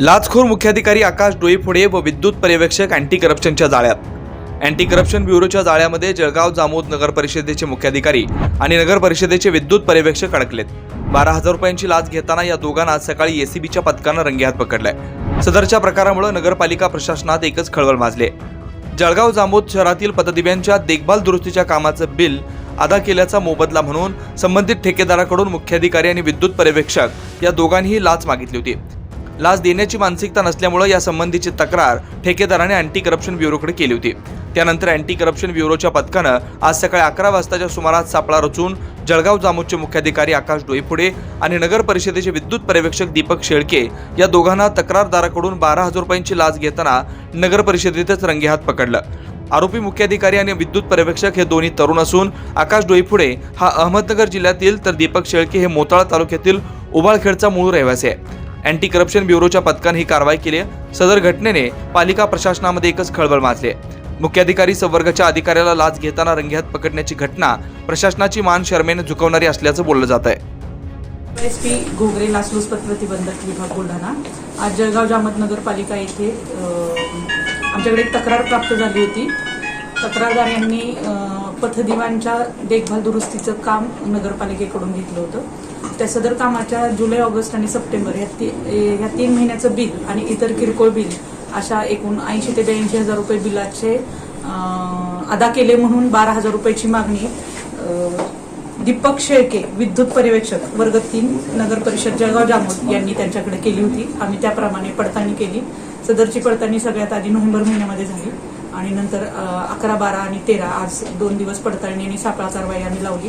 लाचखोर मुख्याधिकारी आकाश डोईफोडे व विद्युत पर्यवेक्षक अँटी करप्शनच्या जाळ्यात. अँटी करप्शन ब्युरोच्या जाळ्यामध्ये जळगाव जामोद नगर परिषदेचे मुख्याधिकारी आणि नगर परिषदेचे विद्युत पर्यवेक्षक अडकलेत. बारा हजार रुपयांची लाच घेताना या दोघांना आज सकाळी एसीबीच्या पथकानं रंगेहात पकडलंय. सदरच्या प्रकारामुळे नगरपालिका प्रशासनात एकच खळबळ माजले जळगाव जामोद शहरातील पतदिव्यांच्या देखभाल दुरुस्तीच्या कामाचं बिल अदा केल्याचा मोबदला म्हणून संबंधित ठेकेदाराकडून मुख्याधिकारी आणि विद्युत पर्यवेक्षक या दोघांनीही लाच मागितली होती. लाच देण्याची मानसिकता नसल्यामुळे या संबंधीची तक्रार ठेकेदाराने अँटी करप्शन ब्युरोकडे केली होती. त्यानंतर अँटी करप्शन ब्युरोच्या पथकानं आज सकाळी अकरा वाजताच्या सुमारास सापळा रचून जळगाव जामोदचे मुख्याधिकारी आकाश डोईफुडे आणि नगर परिषदेचे विद्युत पर्यवेक्षक दीपक शेळके या दोघांना तक्रारदाराकडून बारा हजार रुपयांची लाच घेताना नगर परिषदेतच रंगेहात पकडलं. आरोपी मुख्याधिकारी आणि विद्युत पर्यवेक्षक हे दोन्ही तरुण असून आकाश डोईफुडे हा अहमदनगर जिल्ह्यातील तर दीपक शेळके हे मोताळा तालुक्यातील उबाळखेडचा मूळ रहिवासी आहे. अँटी करप्शन ब्युरोच्या पथकाने ही कारवाई केली आहे. सदर घटनेने पालिका प्रशासनामध्ये एकच खळबळ माजली मुख्याधिकारी संवर्गाच्या अधिकाऱ्याला लाच घेताना रंगेहात पकडण्याची घटना प्रशासनाची मान शर्मेने झुकवणारी असल्याचं बोललं जात आहे. एस पी घोगरे लाचलुचपत प्रतिबंधक विभाग बुलढाणा. आज जळगाव जामत नगरपालिका येथे आमच्याकडे एक तक्रार प्राप्त झाली होती. तक्रारदार यांनी पथदिवांच्या देखभाल दुरुस्तीचं काम नगरपालिकेकडून घेतलं होतं. त्या सदर कामाच्या जुलै ऑगस्ट आणि सप्टेंबर या ती या तीन महिन्याचं बिल आणि इतर किरकोळ बिल अशा एकूण ऐंशी ते ब्याऐंशी हजार रुपये बिलाचे अदा केले म्हणून बारा हजार रुपयाची मागणी दीपक शेळके विद्युत पर्यवेक्षक वर्ग तीन नगर परिषद जळगाव जामोद यांनी त्यांच्याकडे केली होती. आम्ही त्याप्रमाणे पडताळणी केली. सदरची पडताळणी सगळ्यात आधी नोव्हेंबर महिन्यामध्ये झाली. आणि नंतर अकरा बारा आणि तेरा आज दोन दिवस पडताळणी आणि सापळा कारवाई आम्ही लावली.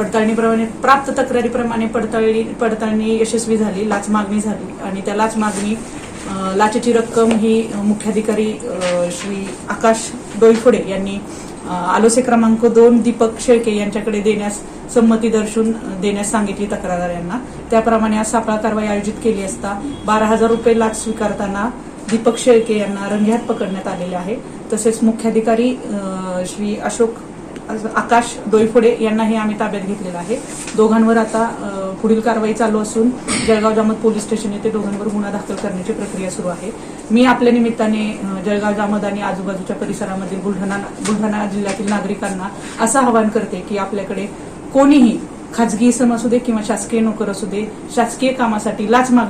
पडताळणीप्रमाणे प्राप्त तक्रारीप्रमाणे पडताळणी पडताळणी यशस्वी झाली लाच मागणी झाली. आणि त्या लाच मागणी लाचेची रक्कम ही मुख्याधिकारी श्री आकाश डोईफोडे यांनी आलोसे क्रमांक दोन दीपक शेळके यांच्याकडे देण्यास संमती दर्शवून देण्यास सांगितली तक्रारदार यांना त्याप्रमाणे आज सापळा कारवाई आयोजित केली असता बारा हजार रुपये लाच स्वीकारताना दीपक शेळके यांना रंगेहात पकडण्यात आलेले आहे. तसेच मुख्याधिकारी श्री अशोक आकाश डोईफुडे यांना हे आम्ही ताब्यात घेतलेलं आहे. दोघांवर आता पुढील कारवाई चालू असून जळगाव जामत पोलीस स्टेशन येथे दोघांवर गुन्हा दाखल करण्याची प्रक्रिया सुरू आहे. मी आपल्या निमित्ताने जळगाव जामत आणि आजूबाजूच्या परिसरामधील बुलढाणा बुलढाणा जिल्ह्यातील नागरिकांना असं आवाहन करते की आपल्याकडे कोणीही खाजगी इसम असू दे किंवा शासकीय नोकर असू दे शासकीय कामासाठी लाच माग